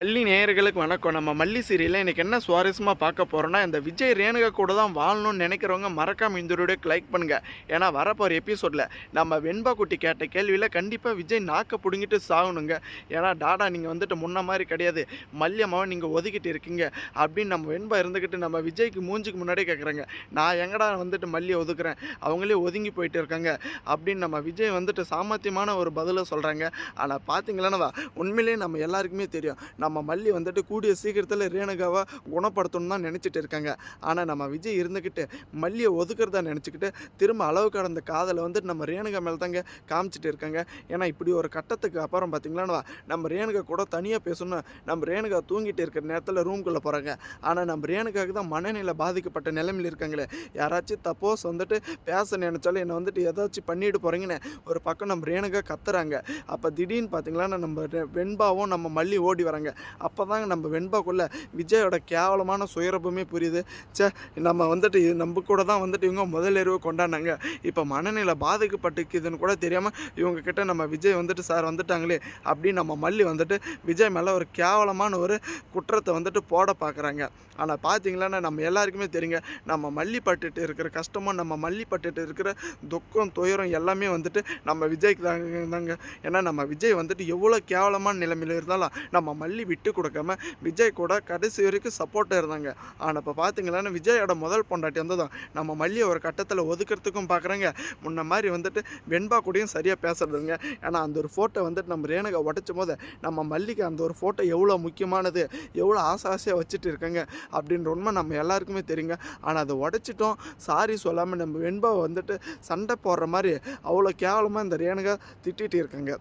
மல்லி நேயர்களுக்கு வணக்கம். நம்ம மல்லி சீரியலில் இன்றைக்கி என்ன சுவாரஸ்யமாக பார்க்க போகிறோன்னா இந்த விஜய் ரேணுகா கூட தான் வாழணும்னு நினைக்கிறவங்க மறக்காம இந்த வீடியோக்கு லைக் பண்ணுங்கள் ஏன்னா வரப்போகிற எபிசோடில் நம்ம வெண்பா குட்டி கேட்ட கேள்வியில் கண்டிப்பாக விஜய் நாக்க பிடுங்கிட்டு சாகணுங்க. ஏன்னா டாடா நீங்கள் வந்துட்டு முன்ன மாதிரி கிடையாது. மல்லியம்மாவை நீங்கள் ஒதுக்கிட்டு இருக்கீங்க. அப்படின்னு நம்ம வெண்பா இருந்துக்கிட்டு நம்ம விஜய்க்கு மூஞ்சுக்கு முன்னாடியே கேட்குறாங்க நான் எங்கடா வந்துட்டு மல்லியை ஒதுக்குறேன்? அவங்களே ஒதுங்கி போயிட்டு இருக்காங்க. அப்படின்னு நம்ம விஜய் வந்துட்டு சாமர்த்தியமான ஒரு பதிலை சொல்கிறாங்க ஆனால் பார்த்தீங்களன்னா உண்மையிலேயே நம்ம எல்லாருக்குமே தெரியும். நம்ம மல்லி வந்துட்டு கூடிய சீக்கிரத்தில் ரேணுகாவை குணப்படுத்தணும்னு தான் நினச்சிட்டு இருக்காங்க. ஆனால் நம்ம விஜய் இருந்துக்கிட்டு மல்லியை ஒதுக்குறதா நினச்சிக்கிட்டு திரும்ப அளவு கடந்த காதலை வந்துட்டு நம்ம ரேணுகா மேலே தாங்க காமிச்சிட்டு இருக்காங்க. ஏன்னா இப்படி ஒரு கட்டத்துக்கு அப்புறம் பார்த்தீங்களா நம்ம ரேணுகா கூட தனியாக பேசணும் நம்ம ரேணுகா தூங்கிட்டு இருக்கிற நேரத்தில் ரூம்குள்ளே போகிறாங்க ஆனால் நம்ம ரேணுகாவுக்கு தான் மனநிலை பாதிக்கப்பட்ட நிலைமையில் இருக்காங்களே. யாராச்சும் தப்போஸ் வந்துட்டு பேச நினச்சாலும் என்னை வந்துட்டு ஏதாச்சும் பண்ணிட்டு போகிறீங்கன்னு ஒரு பக்கம் நம்ம ரேணுகா கத்துறாங்க. அப்போ திடீர்னு பார்த்தீங்களா நம்ம வெண்பாவும் நம்ம மல்லி ஓடி வராங்க. அப்போ தாங்க நம்ம வெண்பாக்குள்ளே விஜயோட கேவலமான சுயரபமே புரியுது. ச்சே நம்ம வந்துட்டு இது நம்ம கூட தான் வந்துட்டு இவங்க முதல் எருவை கொண்டாடினாங்க. இப்போ மனநிலை பாதிக்கப்பட்டுக்குதுன்னு கூட தெரியாமல் இவங்க கிட்ட நம்ம விஜய் வந்துட்டு சார் வந்துட்டாங்களே அப்படின்னு நம்ம மல்லி வந்துட்டு விஜய் மேலே ஒரு கேவலமான ஒரு குற்றத்தை வந்துட்டு போட பார்க்குறாங்க ஆனால் பார்த்தீங்களன்னா நம்ம எல்லாருக்குமே தெரியுங்க நம்ம மல்லிப்பட்டு இருக்கிற கஷ்டமும் நம்ம மல்லிப்பட்டு இருக்கிற துக்கம் துயரம் எல்லாமே வந்துட்டு நம்ம விஜய்க்கு தாங்க தாங்க. ஏன்னா நம்ம விஜய் வந்துட்டு எவ்வளோ கேவலமான நிலைமையில் இருந்தாலும் நம்ம மல்லி விட்டு கொடுக்காம விஜய் கூட கடைசி வரைக்கும் சப்போர்ட்டாக இருந்தாங்க. ஆனால் இப்போ பார்த்தீங்களன்னா விஜயோட முதல் பொண்டாட்டி வந்ததும் நம்ம மல்லியை ஒரு கட்டத்தில் ஒதுக்கிறதுக்கும் பார்க்குறாங்க முன்ன மாதிரி வந்துட்டு வெண்பா கூடயும் சரியாக பேசுறதுங்க ஏன்னா அந்த ஒரு ஃபோட்டோ வந்துட்டு நம்ம ரேணுகா உடச்சும் போது நம்ம மல்லிக்கு அந்த ஒரு ஃபோட்டோ எவ்வளோ முக்கியமானது எவ்வளோ ஆசை ஆசையாக வச்சுட்டு இருக்காங்க அப்படின்ற உண்மை நம்ம எல்லாருக்குமே தெரியுங்க. ஆனால் அதை உடச்சிட்டோம் சாரி சொல்லாமல் நம்ம வெண்பாவை வந்துட்டு சண்டை போடுற மாதிரி அவ்வளோ கேவலமாக இந்த ரேணுகா திட்டிகிட்டு இருக்காங்க.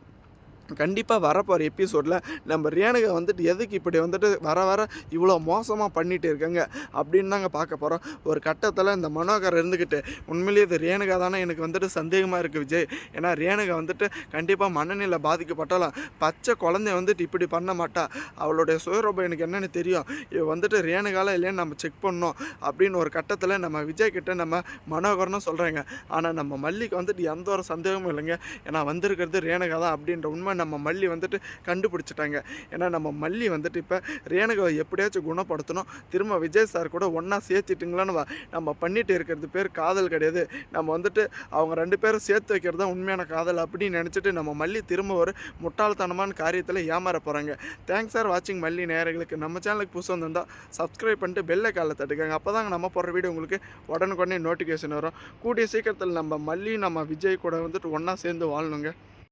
கண்டிப்பாக வரப்போகிற எபிசோடில் நம்ம ரேணுகா வந்துட்டு எதுக்கு இப்படி வந்துட்டு வர வர இவ்வளோ மோசமாக பண்ணிகிட்டு இருக்காங்க அப்படின்னு தாங்க பார்க்க போகிறோம் ஒரு கட்டத்தில் இந்த மனோகர் இருந்துக்கிட்டு உண்மையிலேயே இது ரேணுகா தானே எனக்கு வந்துட்டு சந்தேகமாக இருக்குது விஜய். ஏன்னா ரேணுகா வந்துட்டு கண்டிப்பாக மனநிலை பாதிக்கப்பட்டாலும் பச்சை குழந்தைய வந்துட்டு இப்படி பண்ண மாட்டா. அவளுடைய சுயரூபம் எனக்கு என்னென்னு தெரியும். இவ வந்துட்டு ரேணுகால இல்லைன்னு நம்ம செக் பண்ணோம் அப்படின்னு ஒரு கட்டத்தில் நம்ம விஜய் கிட்ட நம்ம மனோகர்னு சொல்கிறாங்க ஆனால் நம்ம மல்லிக்கு வந்துட்டு எந்த ஒரு சந்தேகமும் இல்லைங்க. ஏன்னா வந்திருக்கிறது ரேணுகா தான் அப்படின்ற உண்மை நம்ம மல்லி வந்துட்டு கண்டுபிடிச்சிட்டாங்க. ஏன்னா நம்ம மல்லி வந்துட்டு இப்போ ரேணுகாவை எப்படியாச்சும் குணப்படுத்தணும். திரும்ப விஜய் சார் கூட ஒன்றா சேர்த்துட்டுங்களான்னு வா நம்ம பண்ணிட்டு இருக்கிறது பேர் காதல் கிடையாது. நம்ம வந்துட்டு அவங்க ரெண்டு பேரும் சேர்த்து வைக்கிறது தான் உண்மையான காதல் அப்படின்னு நினச்சிட்டு நம்ம மல்லி திரும்ப ஒரு முட்டாள்தனமான காரியத்தில் ஏமாற போகிறாங்க தேங்க்ஸ் சார் வாட்சிங் மல்லி நேரங்களுக்கு நம்ம சேனலுக்கு புதுசு வந்திருந்தால் சப்ஸ்கிரைப் பண்ணிட்டு பெல்லை காலில் தட்டுக்காங்க. அப்போ தாங்க நம்ம போடுற வீடியோ உங்களுக்கு உடனுக்குடனே நோட்டிஃபிகேஷன் வரும். கூடிய சீக்கிரத்தில் நம்ம மல்லி நம்ம விஜய் கூட வந்துட்டு ஒன்றா சேர்ந்து வாழணுங்க.